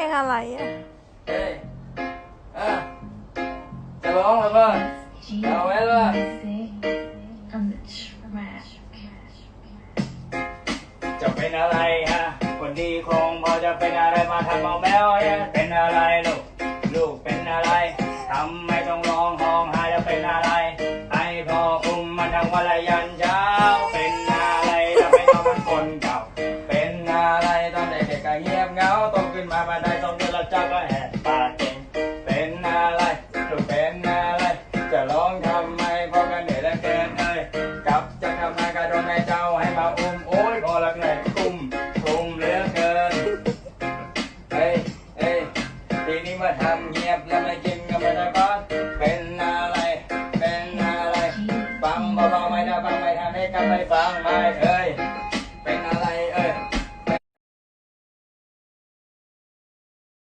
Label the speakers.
Speaker 1: ลงอะไรอะ
Speaker 2: เฮ้ยเออจะร้องแล้วป่ะ
Speaker 3: เอาไว้เลย on the track.
Speaker 2: จะเป็นอะไรฮะ คนดีคงพอจะเป็นอะไรมาทำเอาแมวเอ๊ะเป็นอะไรลูก ลูกเป็นอะไรทำไมต้องร้องห้องหาจะเป็นอะไร ให้พ่อคุมมันทั้งวันและยันเช้า เงียบเงาโตขึ้นมามาได้สองเดือนแล้วเจ้าก็แหกปากเก่งเป็นอะไรลูเป็นอะไร จะร้องทำไมพอาะกันเหนื่อยแล้วเกินเลยกลับจะทำงานกระโดดให้เจ้าให้มาอุ้มโอ้ยพอละเหนื่อยกุ้มกุ้มเหลือเกินเฮ้ยเฮ้ยทีนี้มาทำเงียบแล้วไม่กินก็ไม่ได้บ้เป็นอะไร เป็นอะไร
Speaker 3: ฟ
Speaker 2: ังเบาๆไม่ได้ฟังไม่ทำให้กันไม่ฟังไม่เคย